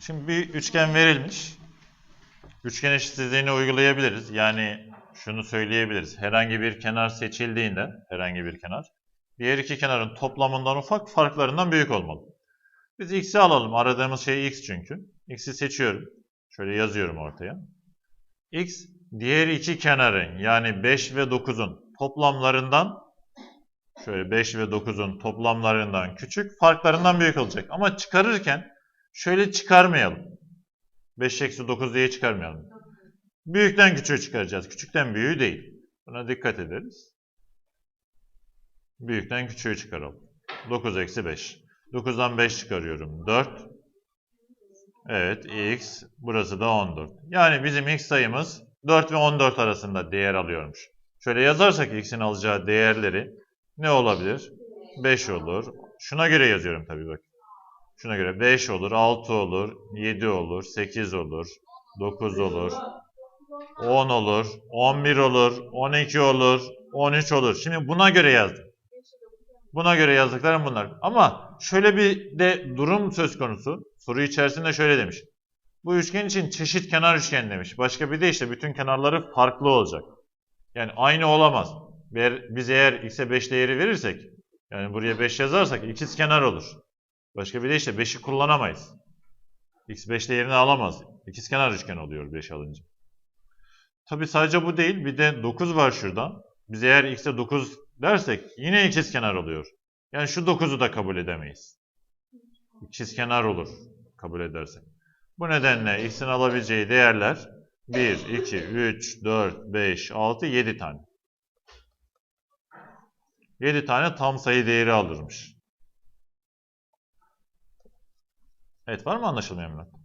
Şimdi bir üçgen verilmiş. Üçgen eşitsizliğini uygulayabiliriz. Yani şunu söyleyebiliriz. Herhangi bir kenar seçildiğinde, herhangi bir kenar, diğer iki kenarın toplamından ufak, farklarından büyük olmalı. Biz x'i alalım. Aradığımız şey x çünkü. x'i seçiyorum. Şöyle yazıyorum ortaya. x, diğer iki kenarın yani 5 ve 9'un toplamlarından şöyle 5 ve 9'un toplamlarından küçük, farklarından büyük olacak. Ama çıkarırken şöyle çıkarmayalım. 5 eksi 9 diye çıkarmayalım. Büyükten küçüğü çıkaracağız. Küçükten büyüğü değil. Buna dikkat ederiz. Büyükten küçüğü çıkaralım. 9 eksi 5. 9'dan 5 çıkarıyorum. 4. Evet x. Burası da 14. Yani bizim x sayımız 4 ve 14 arasında değer alıyormuş. Şöyle yazarsak x'in alacağı değerleri ne olabilir? 5 olur. Şuna göre yazıyorum tabii bak. Şuna göre 5 olur, 6 olur, 7 olur, 8 olur, 9 olur, 10 olur, 11 olur, 12 olur, 13 olur. Şimdi buna göre yazdım. Buna göre yazdıklarım bunlar. Ama şöyle bir de durum söz konusu. Soru içerisinde şöyle demiş. Bu üçgen için çeşit kenar üçgen demiş. Başka bir de işte bütün kenarları farklı olacak. Yani aynı olamaz. Biz eğer x'e 5 değeri verirsek, yani buraya 5 yazarsak ikiz kenar olur. Başka bir de işte 5'i kullanamayız. x 5 değerini alamaz. İkiz kenar üçgen oluyor 5 alınca. Tabi sadece bu değil. Bir de 9 var şurada. Biz eğer x'e 9 dersek yine ikiz kenar oluyor. Yani şu 9'u da kabul edemeyiz. İkiz kenar olur kabul edersek. Bu nedenle x'in alabileceği değerler 1, 2, 3, 4, 5, 6, 7 tane. 7 tane tam sayı değeri alırmış. Evet var mı anlaşılmayan nokta?